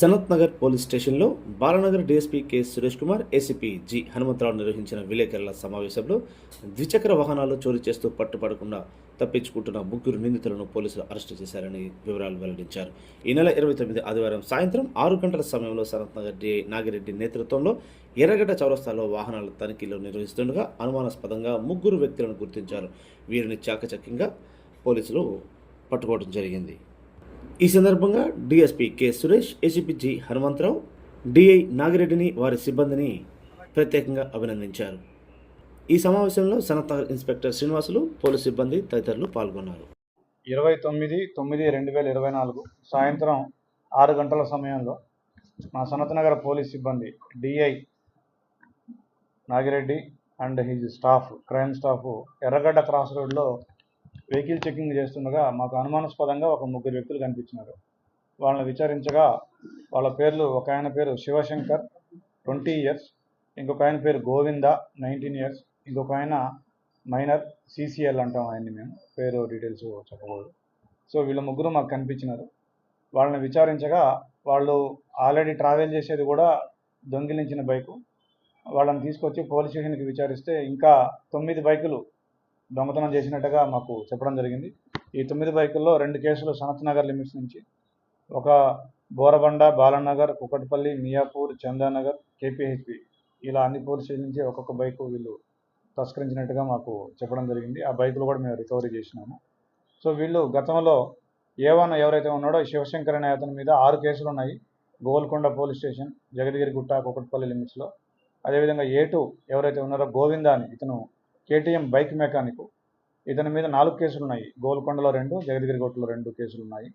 Sanath Nagar police స్టేషన్లో Balanagar DSP K Suresh Kumar ACP G Hanumantharao నిర్వహించిన విలేకరుల సమావేశంలో ద్విచక్ర వాహనాలు చోరీ చేస్తూ పట్టుపడకుండా తప్పించుకుంటున్న ముగ్గురు నిందితులను పోలీసులు అరెస్టు చేశారని వివరాలు వెల్లడించారు. ఈ నెల ఇరవై తొమ్మిది ఆదివారం సాయంత్రం ఆరు గంటల సమయంలో సనత్ నగర్ డిఐ నాగిరెడ్డి నేతృత్వంలో ఎర్రగడ్డ చౌరస్తాలో వాహనాల తనిఖీలు నిర్వహిస్తుండగా అనుమానాస్పదంగా ముగ్గురు వ్యక్తులను గుర్తించారు. వీరిని చాకచక్యంగా పోలీసులు పట్టుకోవడం జరిగింది. ఈ సందర్భంగా DSP K Suresh ACP G Hanumantharao DI నాగిరెడ్డిని వారి సిబ్బందిని ప్రత్యేకంగా అభినందించారు. ఈ సమావేశంలో సనత్ నగర్ ఇన్స్పెక్టర్ శ్రీనివాసులు పోలీసు సిబ్బంది తదితరులు పాల్గొన్నారు. ఇరవై తొమ్మిది తొమ్మిది రెండు వేల ఇరవై నాలుగు సాయంత్రం ఆరు గంటల సమయంలో మా సనతనగర్ పోలీస్ సిబ్బంది DI Nagireddy and his staff crime staff Erragadda cross రోడ్లో వెహికల్ చెకింగ్ చేస్తుండగా మాకు అనుమానాస్పదంగా ఒక ముగ్గురు వ్యక్తులు కనిపించినారు. వాళ్ళని విచారించగా వాళ్ళ పేర్లు ఒక ఆయన పేరు శివశంకర్ ట్వంటీ ఇయర్స్ ఇంకొక ఆయన పేరు గోవింద నైన్టీన్ ఇయర్స్ ఇంకొక ఆయన మైనర్ సిసిఎల్ అంటాం ఆయన్ని మేము పేరు డీటెయిల్స్ చెప్పకూడదు. సో వీళ్ళ ముగ్గురు మాకు కనిపించినారు. వాళ్ళని విచారించగా వాళ్ళు ఆల్రెడీ ట్రావెల్ చేసేది కూడా దొంగిలించిన బైకు. వాళ్ళని తీసుకొచ్చి పోలీస్ స్టేషన్కి విచారిస్తే ఇంకా తొమ్మిది బైకులు దొంగతనం చేసినట్టుగా మాకు చెప్పడం జరిగింది. ఈ తొమ్మిది బైకుల్లో రెండు కేసులు సనత్ నగర్ లిమిట్స్ నుంచి. ఒక బోరబండ బాలనగర్ కుకట్పల్లి మియాపూర్ చందానగర్ కేపీహెచ్పి. ఇలా అన్ని పోలీస్ స్టేషన్ నుంచి ఒక్కొక్క బైకు వీళ్ళు తస్కరించినట్టుగా మాకు చెప్పడం జరిగింది. ఆ బైకులు కూడా మేము రికవరీ చేసినాము. సో వీళ్ళు గతంలో ఏవన్ ఎవరైతే ఉన్నాడో శివశంకర్ అనే అతని మీద ఆరు కేసులు ఉన్నాయి. గోల్కొండ పోలీస్ స్టేషన్ జగదగిరిగుట్ట కుకట్పల్లి లిమిట్స్లో. అదేవిధంగా ఏ టూ ఎవరైతే ఉన్నారో గోవిందా అని ఇతను కేటీఎం బైక్ మెకానిక్. ఇతని మీద నాలుగు కేసులు ఉన్నాయి. గోల్కొండలో రెండు జగదిగిరిగొట్టలో రెండు కేసులు ఉన్నాయి.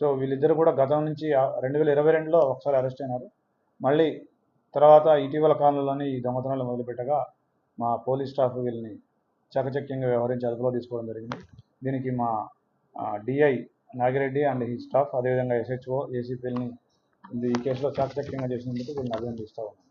సో వీళ్ళిద్దరు కూడా గతం నుంచి రెండు వేల ఇరవై రెండులో ఒకసారి అరెస్ట్ అయినారు. మళ్ళీ తర్వాత ఇటీవల కాలంలోనే ఈ దొంగతనాలు మొదలుపెట్టగా మా పోలీస్ స్టాఫ్ వీళ్ళని చకచక్యంగా వ్యవహరించి అదుపులో తీసుకోవడం జరిగింది. దీనికి మా డిఐ నాగిరెడ్డి అండ్ ఈ స్టాఫ్ అదేవిధంగా ఎస్హెచ్ఓ ఏసీపీఎల్ని ఈ కేసులో చాకచక్యంగా చేసినందుకు వీళ్ళని అభినందిస్తా ఉన్నాను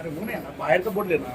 अरे ऊन आहे ना बाहेर तर पडले ना